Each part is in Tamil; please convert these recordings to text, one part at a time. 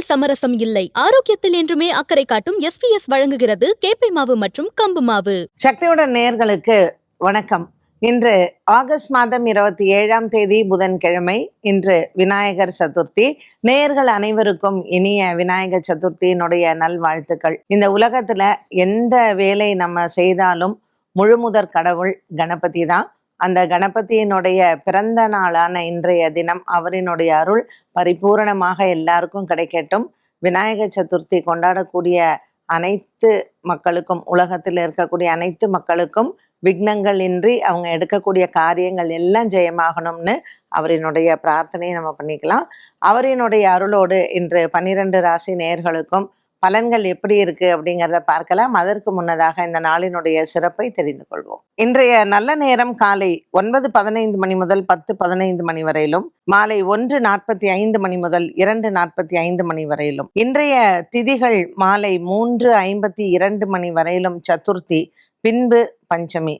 உணவில் சமரசம் இல்லை. ஆரோக்கியத்தில் என்றுமே அக்கறை காட்டும் எஸ் பி எஸ் வழங்குகிறது கேப்பை மாவு மற்றும் கம்பு மாவு. சக்தியுடன் நேர்களுக்கு வணக்கம். இன்று ஆகஸ்ட் மாதம் இருபத்தி ஏழாம் தேதி புதன்கிழமை இன்று விநாயகர் சதுர்த்தி. நேயர்கள் அனைவருக்கும் இனிய விநாயகர் சதுர்த்தியினுடைய நல்வாழ்த்துக்கள். இந்த உலகத்துல எந்த வேலை நம்ம செய்தாலும் முழுமுதற் கடவுள் கணபதி தான். அந்த கணபதியினுடைய பிறந்த நாளான இன்றைய தினம் அவரினுடைய அருள் பரிபூரணமாக எல்லாருக்கும் கிடைக்கட்டும். விநாயகர் சதுர்த்தி கொண்டாடக்கூடிய அனைத்து மக்களுக்கும் உலகத்தில் இருக்கக்கூடிய அனைத்து மக்களுக்கும் விக்னங்கள் இன்றி அவங்க எடுக்கக்கூடிய காரியங்கள் எல்லாம் ஜெயமாகணும்னு அவரினுடைய பிரார்த்தனையை நம்ம பண்ணிக்கலாம். அவரினுடைய அருளோடு இன்று பன்னிரண்டு ராசி நேர்களுக்கும் பலன்கள் எப்படி இருக்கு அப்படிங்கிறத பார்க்கலாம். அதற்கு முன்னதாக இந்த நாளினுடைய சிறப்பை தெரிந்து கொள்வோம். இன்றைய நல்ல நேரம் காலை ஒன்பது பதினைந்து மணி முதல் பத்து பதினைந்து மணி வரையிலும் மாலை ஒன்று நாற்பத்தி ஐந்து மணி முதல் இரண்டு நாற்பத்தி ஐந்து மணி வரையிலும் இன்றைய திதிகள் மாலை மூன்று ஐம்பத்தி இரண்டு மணி வரையிலும் சதுர்த்தி பின்பு பஞ்சமி.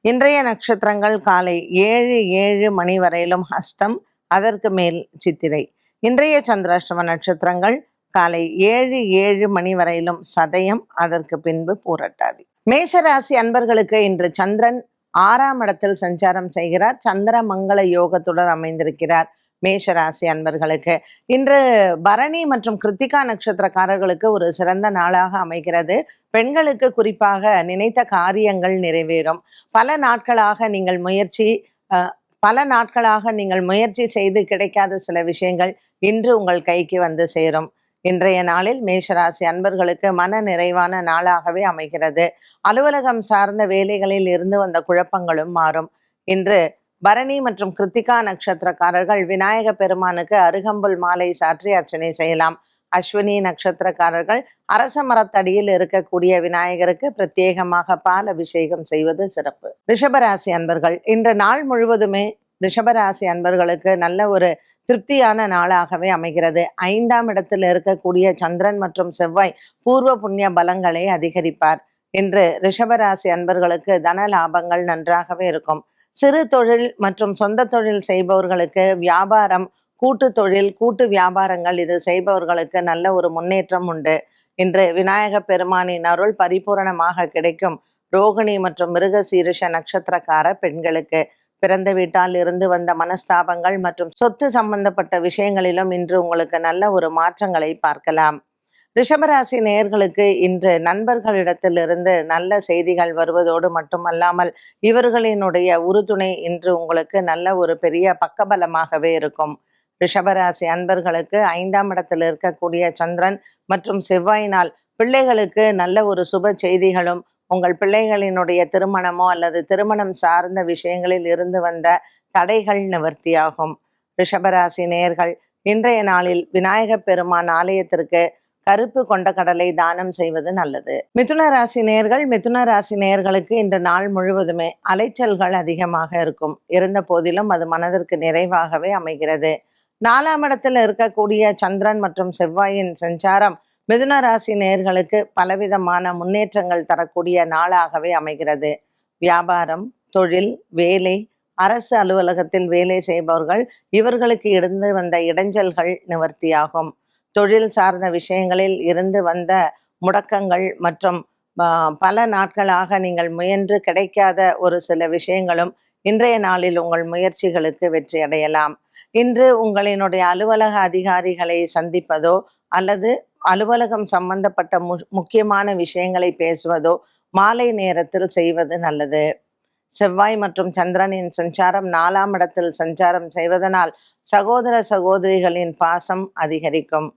இன்றைய நட்சத்திரங்கள் காலை ஏழு ஏழு மணி வரையிலும் ஹஸ்தம் அதற்கு மேல் சித்திரை. இன்றைய சந்திராஷ்டம நட்சத்திரங்கள் காலை ஏழு ஏழு மணி வரையிலும் சதயம் அதற்கு பின்பு பூரட்டாதி. மேஷராசி அன்பர்களுக்கு இன்று சந்திரன் ஆறாம் இடத்தில் சஞ்சாரம் செய்கிறார். சந்திர மங்கள யோகத்துடன் அமைந்திருக்கிறார் மேஷராசி அன்பர்களுக்கு. இன்று பரணி மற்றும் கிருத்திகா நட்சத்திரக்காரர்களுக்கு ஒரு சிறந்த நாளாக அமைகிறது. பெண்களுக்கு குறிப்பாக நினைத்த காரியங்கள் நிறைவேறும். பல நாட்களாக நீங்கள் முயற்சி அஹ், பல நாட்களாக நீங்கள் முயற்சி செய்து கிடைக்காத சில விஷயங்கள் இன்று உங்கள் கைக்கு வந்து சேரும். இன்றைய நாளில் மேஷராசி அன்பர்களுக்கு மன நிறைவான நாளாகவே அமைகிறது. அலுவலகம் சார்ந்த வேலைகளில் இருந்து வந்த குழப்பங்களும் மாறும். இன்று பரணி மற்றும் கிருத்திகா நட்சத்திரக்காரர்கள் விநாயக பெருமானுக்கு அருகம்புல் மாலை சாற்றி அர்ச்சனை செய்யலாம். அஸ்வினி நட்சத்திரக்காரர்கள் அரச மரத்தடியில் இருக்கக்கூடிய விநாயகருக்கு பிரத்யேகமாக பால் அபிஷேகம் செய்வது சிறப்பு. ரிஷபராசி அன்பர்கள் இன்று நாள் முழுவதுமே ரிஷபராசி அன்பர்களுக்கு நல்ல ஒரு திருப்தியான நாளாகவே அமைகிறது. ஐந்தாம் இடத்தில் இருக்கக்கூடிய சந்திரன் மற்றும் செவ்வாய் பூர்வ புண்ணிய பலங்களை அதிகரிப்பார் இன்று ரிஷபராசி அன்பர்களுக்கு தன லாபங்கள் நன்றாகவே இருக்கும். சிறு தொழில் மற்றும் சொந்த தொழில் செய்பவர்களுக்கு வியாபாரம் கூட்டு தொழில் கூட்டு வியாபாரங்கள் இது செய்பவர்களுக்கு நல்ல ஒரு முன்னேற்றம் உண்டு. இன்று விநாயக பெருமானின் அருள் பரிபூரணமாக கிடைக்கும் ரோகிணி மற்றும் மிருகசீரிஷ நட்சத்திரக்கார பெண்களுக்கு பிறந்த வீட்டால் இருந்து வந்த மனஸ்தாபங்கள் மற்றும் சொத்து சம்பந்தப்பட்ட விஷயங்களிலும் இன்று உங்களுக்கு நல்ல ஒரு மாற்றங்களை பார்க்கலாம். ரிஷபராசி நேயர்களுக்கு இன்று நண்பர்களிடத்திலிருந்து நல்ல செய்திகள் வருவதோடு மட்டுமல்லாமல் இவர்களினுடைய உறுதுணை இன்று உங்களுக்கு நல்ல ஒரு பெரிய பக்கபலமாகவே இருக்கும். ரிஷபராசி அன்பர்களுக்கு ஐந்தாம் இடத்தில் இருக்கக்கூடிய சந்திரன் மற்றும் செவ்வாயினால் பிள்ளைகளுக்கு நல்ல ஒரு சுப செய்திகளும் உங்கள் பிள்ளைகளினுடைய திருமணமோ அல்லது திருமணம் சார்ந்த விஷயங்களில் இருந்து வந்த தடைகள் நிவர்த்தியாகும். ரிஷபராசி நேயர்கள் இன்றைய நாளில் விநாயகப் பெருமான் ஆலயத்திற்கு கருப்பு கொண்ட கடலை தானம் செய்வது நல்லது. மிதுன ராசி நேர்கள் மிதுன ராசி நேயர்களுக்கு இன்று நாள் முழுவதுமே அலைச்சல்கள் அதிகமாக இருக்கும். இருந்த போதிலும் அது மனதிற்கு நிறைவாகவே அமைகிறது. நாலாம் இடத்தில் இருக்கக்கூடிய சந்திரன் மற்றும் செவ்வாயின் சஞ்சாரம் மிதுன ராசி பலவிதமான முன்னேற்றங்கள் தரக்கூடிய நாளாகவே அமைகிறது. வியாபாரம் தொழில் வேலை அரசு அலுவலகத்தில் வேலை செய்பவர்கள் இவர்களுக்கு இருந்து வந்த இடைஞ்சல்கள் நிவர்த்தியாகும். தொழில் சார்ந்த விஷயங்களில் இருந்து வந்த முடக்கங்கள் மற்றும் பல நாட்களாக நீங்கள் முயன்று கிடைக்காத ஒரு சில விஷயங்களும் இன்றைய நாளில் உங்கள் முயற்சிகளுக்கு வெற்றி அடையலாம். இன்று உங்களினுடைய அலுவலக அதிகாரிகளை சந்திப்பதோ அல்லது அலுவலகம் சம்பந்தப்பட்ட மு முக்கியமான விஷயங்களை பேசுவதோ மாலை நேரத்தில் செய்வது நல்லது. செவ்வாய் மற்றும் சந்திரனின் சஞ்சாரம் நாலாம் இடத்தில் சஞ்சாரம் செய்வதனால் சகோதர சகோதரிகளின் பாசம் அதிகரிக்கும்.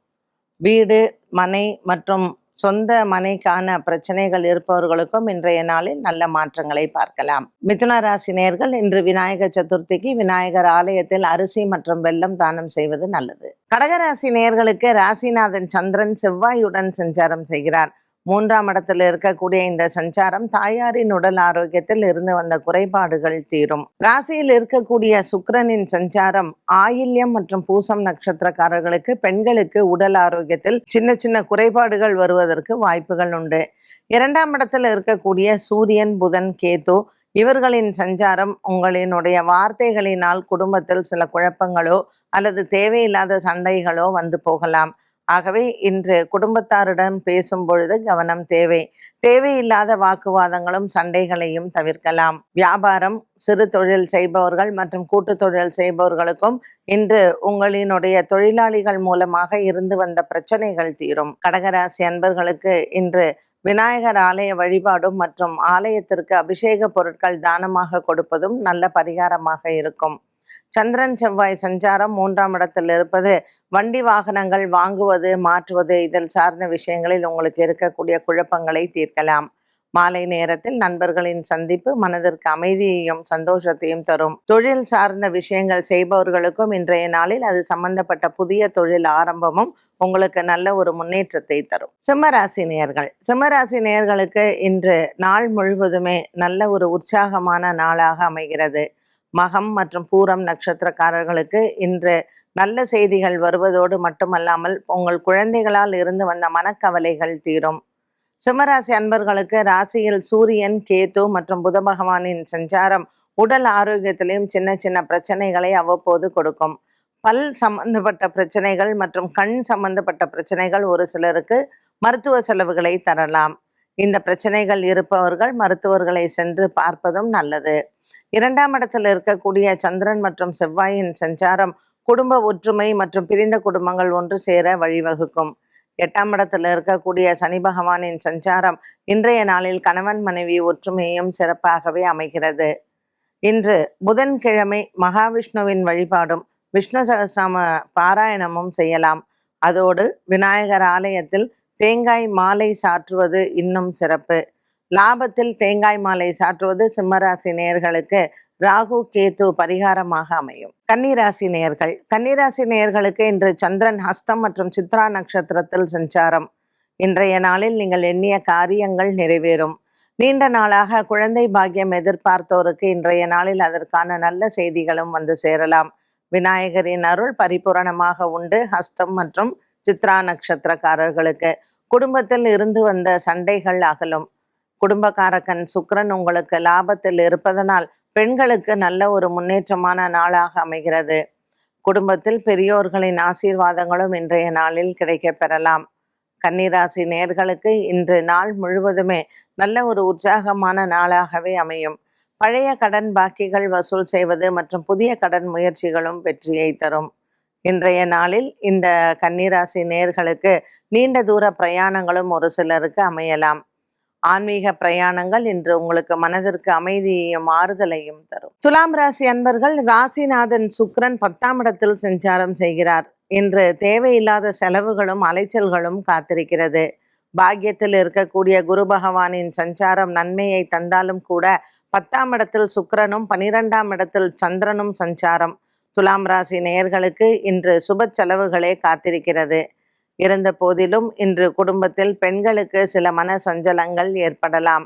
வீடு மனை மற்றும் சொந்த மனைக்கான பிரச்சனைகள் இருப்பவர்களுக்கும் இன்றைய நாளில் நல்ல மாற்றங்களை பார்க்கலாம். மிதுன ராசி நேயர்கள் இன்று விநாயகர் சதுர்த்திக்கு விநாயகர் ஆலயத்தில் அரிசி மற்றும் வெல்லம் தானம் செய்வது நல்லது. கடகராசி நேயர்களுக்கு ராசிநாதன் சந்திரன் செவ்வாயுடன் சஞ்சாரம் செய்கிறார். மூன்றாம் இடத்தில் இருக்கக்கூடிய இந்த சஞ்சாரம் தாயாரின் உடல் ஆரோக்கியத்தில் இருந்து வந்த குறைபாடுகள் தீரும். ராசியில் இருக்கக்கூடிய சுக்கரனின் சஞ்சாரம் ஆயில்யம் மற்றும் பூசம் நட்சத்திரக்காரர்களுக்கு பெண்களுக்கு உடல் ஆரோக்கியத்தில் சின்ன சின்ன குறைபாடுகள் வருவதற்கு வாய்ப்புகள் உண்டு. இரண்டாம் இடத்தில் இருக்கக்கூடிய சூரியன் புதன் கேது இவர்களின் சஞ்சாரம் உங்களினுடைய வார்த்தைகளினால் குடும்பத்தில் சில குழப்பங்களோ அல்லது தேவையில்லாத சண்டைகளோ வந்து போகலாம். ஆகவே இன்று குடும்பத்தாருடன் பேசும் பொழுது கவனம் தேவை. தேவையில்லாத வாக்குவாதங்களும் சண்டைகளையும் தவிர்க்கலாம். வியாபாரம் சிறு தொழில் செய்பவர்கள் மற்றும் கூட்டு தொழில் செய்பவர்களுக்கும் இன்று உங்களினுடைய தொழிலாளிகள் மூலமாக இருந்து வந்த பிரச்சனைகள் தீரும். கடகராசி அன்பர்களுக்கு இன்று விநாயகர் ஆலய வழிபாடும் மற்றும் ஆலயத்திற்கு அபிஷேக பொருட்கள் தானமாக கொடுப்பதும் நல்ல பரிகாரமாக இருக்கும். சந்திரன் செவ்வாய் சஞ்சாரம் மூன்றாம் இடத்தில் இருப்பது வண்டி வாகனங்கள் வாங்குவது மாற்றுவது இதில் சார்ந்த விஷயங்களில் உங்களுக்கு இருக்கக்கூடிய குழப்பங்களை தீர்க்கலாம். மாலை நேரத்தில் நண்பர்களின் சந்திப்பு மனதிற்கு அமைதியையும் சந்தோஷத்தையும் தரும். தொழில் சார்ந்த விஷயங்கள் செய்பவர்களுக்கும் இன்றைய நாளில் அது சம்பந்தப்பட்ட புதிய தொழில் ஆரம்பமும் உங்களுக்கு நல்ல ஒரு முன்னேற்றத்தை தரும். சிம்மராசி நேயர்கள். சிம்மராசி நேயர்களுக்கு இன்று நாள் முழுவதுமே நல்ல ஒரு உற்சாகமான நாளாக அமைகிறது. மகம் மற்றும் பூரம் நட்சத்திரக்காரர்களுக்கு இன்று நல்ல செய்திகள் வருவதோடு மட்டுமல்லாமல் உங்கள் குழந்தைகளால் இருந்து வந்த மனக்கவலைகள் தீரும். சிம்மராசி அன்பர்களுக்கு ராசியில் சூரியன் கேது மற்றும் புத பகவானின் சஞ்சாரம் உடல் ஆரோக்கியத்திலையும் சின்ன சின்ன பிரச்சனைகளை அவ்வப்போது கொடுக்கும். பல் சம்பந்தப்பட்ட பிரச்சனைகள் மற்றும் கண் சம்பந்தப்பட்ட பிரச்சனைகள் ஒரு சிலருக்கு மருத்துவ செலவுகளை தரலாம். இந்த பிரச்சனைகள் இருப்பவர்கள் மருத்துவர்களை சென்று பார்ப்பதும் நல்லது. இரண்டாம் இடத்தில் இருக்கக்கூடிய சந்திரன் மற்றும் செவ்வாயின் சஞ்சாரம் குடும்ப ஒற்றுமை மற்றும் பிரிந்த குடும்பங்கள் ஒன்று சேர வழிவகுக்கும். எட்டாம் இடத்தில் இருக்கக்கூடிய சனி பகவானின் சஞ்சாரம் இன்றைய நாளில் கணவன் மனைவி ஒற்றுமையும் சிறப்பாகவே அமைகிறது. இன்று புதன்கிழமை மகாவிஷ்ணுவின் வழிபாடும் விஷ்ணு சகஸ்ரநாம பாராயணமும் செய்யலாம். அதோடு விநாயகர் ஆலயத்தில் தேங்காய் மாலை சாற்றுவது இன்னும் சிறப்பு. லாபத்தில் தேங்காய் மாலை சாற்றுவது சிம்மராசி நேயர்களுக்கு ராகு கேது பரிகாரமாக அமையும். கன்னிராசி நேயர்கள். கன்னிராசி நேயர்களுக்கு இன்று சந்திரன் ஹஸ்தம் மற்றும் சித்ரா நட்சத்திரத்தில் சஞ்சாரம். இன்றைய நாளில் நீங்கள் எண்ணிய காரியங்கள் நிறைவேறும். நீண்ட நாளாக குழந்தை பாக்கியம் எதிர்பார்த்தோருக்கு இன்றைய நாளில் அதற்கான நல்ல செய்திகளும் வந்து சேரலாம். விநாயகரின் அருள் பரிபூரணமாக உண்டு. ஹஸ்தம் மற்றும் சித்ரா நட்சத்திரக்காரர்களுக்கு குடும்பத்தில் இருந்து வந்த சண்டைகள் அகலும். குடும்பக்காரக்கன் சுக்கரன் உங்களுக்கு லாபத்தில் இருப்பதனால் பெண்களுக்கு நல்ல ஒரு முன்னேற்றமான நாளாக அமைகிறது. குடும்பத்தில் பெரியோர்களின் ஆசீர்வாதங்களும் இன்றைய நாளில் கிடைக்க பெறலாம் கன்னிராசி நேர்களுக்கு இன்று நாள் முழுவதுமே நல்ல ஒரு உற்சாகமான நாளாகவே அமையும். பழைய கடன் பாக்கிகள் வசூல் செய்வது மற்றும் புதிய கடன் முயற்சிகளும் வெற்றியை தரும். இன்றைய நாளில் இந்த கன்னிராசி நேர்களுக்கு நீண்ட தூர பிரயாணங்களும் ஒரு சிலருக்கு அமையலாம். ஆன்மீக பிரயாணங்கள் இன்று உங்களுக்கு மனதிற்கு அமைதியையும் ஆறுதலையும் தரும். துலாம் ராசி அன்பர்கள் ராசிநாதன் சுக்ரன் பத்தாம் இடத்தில் சஞ்சாரம் செய்கிறார். இன்று தேவையில்லாத செலவுகளும் அலைச்சல்களும் காத்திருக்கிறது. பாக்கியத்தில் இருக்கக்கூடிய குரு பகவானின் சஞ்சாரம் நன்மையை தந்தாலும் கூட பத்தாம் இடத்தில் சுக்கரனும் பனிரெண்டாம் இடத்தில் சந்திரனும் சஞ்சாரம். துலாம் ராசி நேயர்களுக்கு இன்று சுப செலவுகளே காத்திருக்கிறது. இருந்த போதிலும் இன்று குடும்பத்தில் பெண்களுக்கு சில மன சஞ்சலங்கள் ஏற்படலாம்.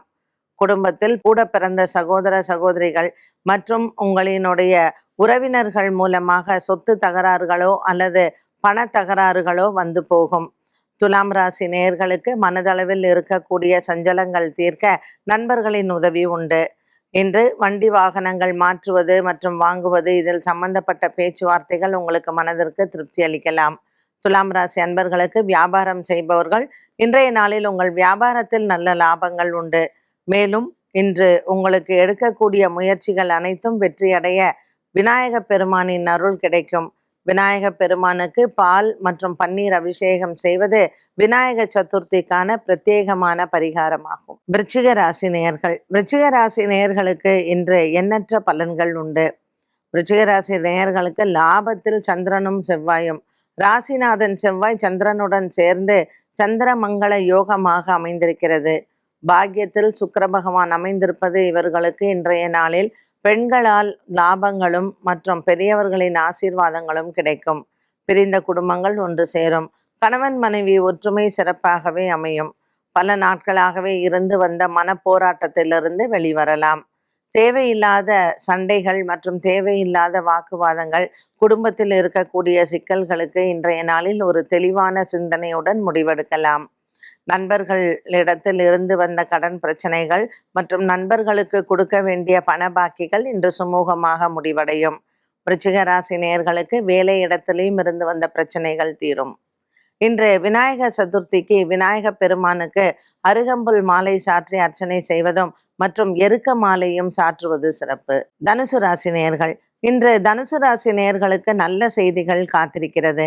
குடும்பத்தில் கூட பிறந்த சகோதர சகோதரிகள் மற்றும் உங்களினுடைய உறவினர்கள் மூலமாக சொத்து தகராறுகளோ அல்லது பண தகராறுகளோ வந்து போகும். துலாம் ராசி நேயர்களுக்கு மனதளவில் இருக்கக்கூடிய சஞ்சலங்கள் தீர்க்க நண்பர்களின் உதவி உண்டு. இன்று வண்டி வாகனங்கள் மாற்றுவது மற்றும் வாங்குவது இதில் சம்பந்தப்பட்ட பேச்சுவார்த்தைகள் உங்களுக்கு மனதிற்கு திருப்தி அளிக்கலாம். துலாம் ராசி அன்பர்களுக்கு வியாபாரம் செய்பவர்கள் இன்றைய நாளில் உங்கள் வியாபாரத்தில் நல்ல லாபங்கள் உண்டு. மேலும் இன்று உங்களுக்கு எடுக்கக்கூடிய முயற்சிகள் அனைத்தும் வெற்றியடைய விநாயக பெருமானின் அருள் கிடைக்கும். விநாயக பெருமானுக்கு பால் மற்றும் பன்னீர் அபிஷேகம் செய்வது விநாயக சதுர்த்திக்கான பிரத்யேகமான பரிகாரமாகும். விருச்சிக ராசி நேயர்கள் விருச்சிக ராசி நேயர்களுக்கு இன்று எண்ணற்ற பலன்கள் உண்டு. விருச்சிக ராசி நேயர்களுக்கு லாபத்தில் சந்திரனும் செவ்வாயும் ராசிநாதன் செவ்வாய் சந்திரனுடன் சேர்ந்து சந்திரமங்கள யோகமாக அமைந்திருக்கிறது. பாக்கியத்தில் சுக்கர பகவான் அமைந்திருப்பது இவர்களுக்கு இன்றைய நாளில் பெண்களால் லாபங்களும் மற்றும் பெரியவர்களின் ஆசீர்வாதங்களும் கிடைக்கும். பிரிந்த குடும்பங்கள் ஒன்று சேரும். கணவன் மனைவி ஒற்றுமை சிறப்பாகவே அமையும். பல நாட்களாகவே இருந்து வந்த மன போராட்டத்திலிருந்து வெளிவரலாம். தேவையில்லாத சண்டைகள் மற்றும் தேவையில்லாத வாக்குவாதங்கள் குடும்பத்தில் இருக்கக்கூடிய சிக்கல்களுக்கு இன்றைய நாளில் ஒரு தெளிவான சிந்தனையுடன் முடிவெடுக்கலாம். நண்பர்களிடத்தில் இருந்து வந்த கடன் பிரச்சனைகள் மற்றும் நண்பர்களுக்கு கொடுக்க வேண்டிய பண பாக்கிகள் இன்று சுமூகமாக முடிவடையும். விருச்சிக ராசி நேயர்களுக்கு வேலை இடத்திலையும் இருந்து வந்த பிரச்சனைகள் தீரும். இன்று விநாயகர் சதுர்த்திக்கு விநாயக பெருமானுக்கு அருகம்புல் மாலை சாற்றி அர்ச்சனை செய்வதும் மற்றும் எருக்க மாலையும் சாற்றுவது சிறப்பு. தனுசு ராசி நேயர்கள் இன்று தனுசு ராசி நேர்களுக்கு நல்ல செய்திகள் காத்திருக்கிறது.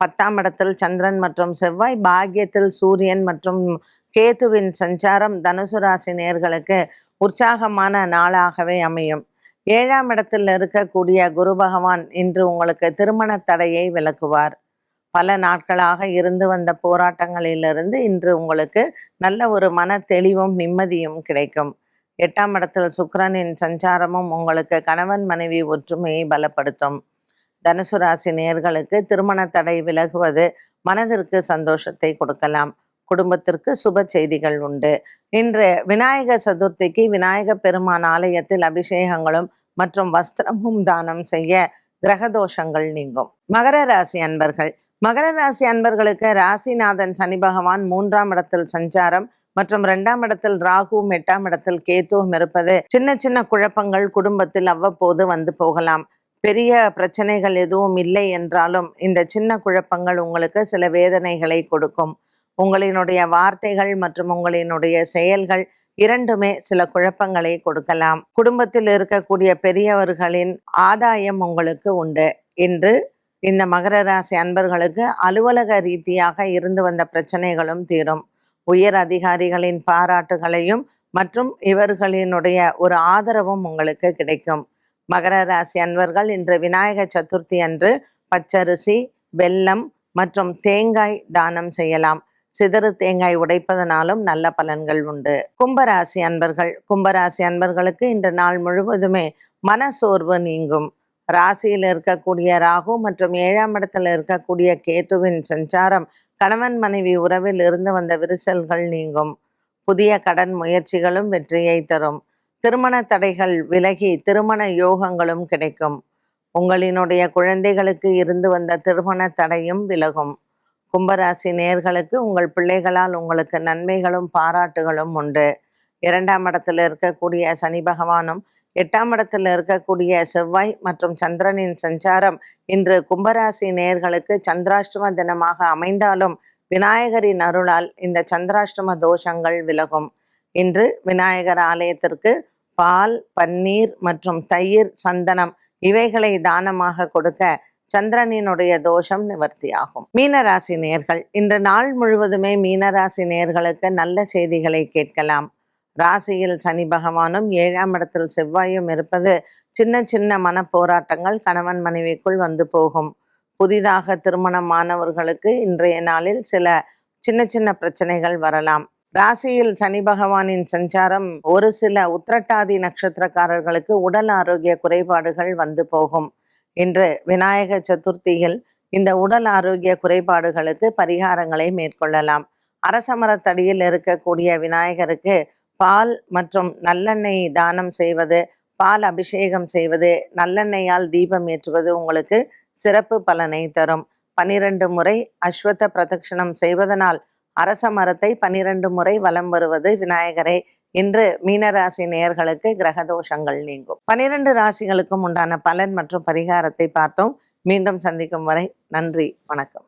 பத்தாம் இடத்தில் சந்திரன் மற்றும் செவ்வாய் பாக்கியத்தில் சூரியன் மற்றும் கேதுவின் சஞ்சாரம் தனுசு ராசி நேர்களுக்கு உற்சாகமான நாளாகவே அமையும். ஏழாம் இடத்தில் இருக்கக்கூடிய குரு பகவான் இன்று உங்களுக்கு திருமண தடையை விளக்குவார். பல நாட்களாக இருந்து வந்த போராட்டங்களிலிருந்து இன்று உங்களுக்கு நல்ல ஒரு மன தெளிவும் நிம்மதியும் கிடைக்கும். எட்டாம் இடத்தில் சுக்கரனின் சஞ்சாரமும் உங்களுக்கு கணவன் மனைவி ஒற்றுமையை பலப்படுத்தும். தனுசு ராசி நேர்களுக்கு திருமண தடை விலகுவது மனதிற்கு சந்தோஷத்தை கொடுக்கலாம். குடும்பத்திற்கு சுப செய்திகள் உண்டு. இன்று விநாயகர் சதுர்த்திக்கு விநாயக பெருமான் ஆலயத்தில் அபிஷேகங்களும் மற்றும் வஸ்திரமும் தானம் செய்ய கிரகதோஷங்கள் நீங்கும். மகர ராசி அன்பர்கள். மகர ராசி அன்பர்களுக்கு ராசிநாதன் சனி பகவான் மூன்றாம் இடத்தில் சஞ்சாரம் மற்றும் இரண்டாம் இடத்தில் ராகுவும் எட்டாம் இடத்தில் கேத்துவும் இருப்பது சின்ன சின்ன குழப்பங்கள் குடும்பத்தில் அவ்வப்போது வந்து போகலாம். பெரிய பிரச்சனைகள் எதுவும் இல்லை என்றாலும் இந்த சின்ன குழப்பங்கள் உங்களுக்கு சில வேதனைகளை கொடுக்கும். உங்களினுடைய வார்த்தைகள் மற்றும் உங்களினுடைய செயல்கள் இரண்டுமே சில குழப்பங்களை கொடுக்கலாம். குடும்பத்தில் இருக்கக்கூடிய பெரியவர்களின் ஆதாயம் உங்களுக்கு உண்டு. என்று இந்த மகர ராசி அன்பர்களுக்கு அலுவலக ரீதியாக இருந்து வந்த பிரச்சனைகளும் தீரும். உயர் அதிகாரிகளின் பாராட்டுகளையும் மற்றும் இவர்களினுடைய ஒரு ஆதரவும் உங்களுக்கு கிடைக்கும். மகர ராசி அன்பர்கள் இன்று விநாயக சதுர்த்தி அன்று பச்சரிசி வெல்லம் மற்றும் தேங்காய் தானம் செய்யலாம். சிதறு தேங்காய் உடைப்பதனாலும் நல்ல பலன்கள் உண்டு. கும்பராசி அன்பர்கள் கும்பராசி அன்பர்களுக்கு இன்று நாள் முழுவதுமே மனசோர்வு நீங்கும். ராசியில் இருக்கக்கூடிய ராகு மற்றும் ஏழாம் இடத்துல இருக்கக்கூடிய கேத்துவின் சஞ்சாரம் கணவன் மனைவி உறவில் இருந்து வந்த விரிசல்கள் நீங்கும். புதிய கடன் முயற்சிகளும் வெற்றியை தரும். திருமண தடைகள் விலகி திருமண யோகங்களும் கிடைக்கும். உங்களினுடைய குழந்தைகளுக்கு இருந்து வந்த திருமண தடையும் விலகும். கும்பராசி நேர்களுக்கு உங்கள் பிள்ளைகளால் உங்களுக்கு நன்மைகளும் பாராட்டுகளும் உண்டு. இரண்டாம் இடத்துல இருக்கக்கூடிய சனி பகவானும் எட்டாம் இடத்துல இருக்கக்கூடிய செவ்வாய் மற்றும் சந்திரனின் சஞ்சாரம் இன்று கும்பராசி நேர்களுக்கு சந்திராஷ்டம தினமாக அமைந்தாலும் விநாயகரின் அருளால் இந்த சந்திராஷ்டம தோஷங்கள் விலகும். இன்று விநாயகர் ஆலயத்திற்கு பால் பன்னீர் மற்றும் தயிர் சந்தனம் இவைகளை தானமாக கொடுக்க சந்திரனினுடைய தோஷம் நிவர்த்தியாகும். மீனராசி நேர்கள் இன்று நாள் முழுவதுமே மீனராசி நேர்களுக்கு நல்ல செய்திகளை கேட்கலாம். ராசியில் சனி பகவானும் ஏழாம் இடத்தில் செவ்வாயும் இருப்பது சின்ன சின்ன மன போராட்டங்கள் கணவன் மனைவிக்குள் வந்து போகும். புதிதாக திருமணமானவர்களுக்கு இன்றைய நாளில் சில சின்ன சின்ன பிரச்சனைகள் வரலாம். ராசியில் சனி பகவானின் சஞ்சாரம் ஒரு சில உத்திரட்டாதி நட்சத்திரக்காரர்களுக்கு உடல் ஆரோக்கிய குறைபாடுகள் வந்து போகும். இன்று விநாயக சதுர்த்தியில் இந்த உடல் ஆரோக்கிய குறைபாடுகளுக்கு பரிகாரங்களை மேற்கொள்ளலாம். அரசமரத்தடியில் இருக்கக்கூடிய விநாயகருக்கு பால் மற்றும் நல்லெண்ணெய் தானம் செய்வது பால் அபிஷேகம் செய்வது நல்லெண்ணெயால் தீபம் ஏற்றுவது உங்களுக்கு சிறப்பு பலனை தரும். பனிரெண்டு முறை அஸ்வத்த பிரதட்சணம் செய்வதனால் அரச மரத்தை பனிரெண்டு முறை வலம் வருவது விநாயகரை. இன்று மீனராசி நேயர்களுக்கு கிரகதோஷங்கள் நீங்கும். பனிரெண்டு ராசிகளுக்கும் உண்டான பலன் மற்றும் பரிகாரத்தை பார்த்தோம். மீண்டும் சந்திக்கும் வரை நன்றி வணக்கம்.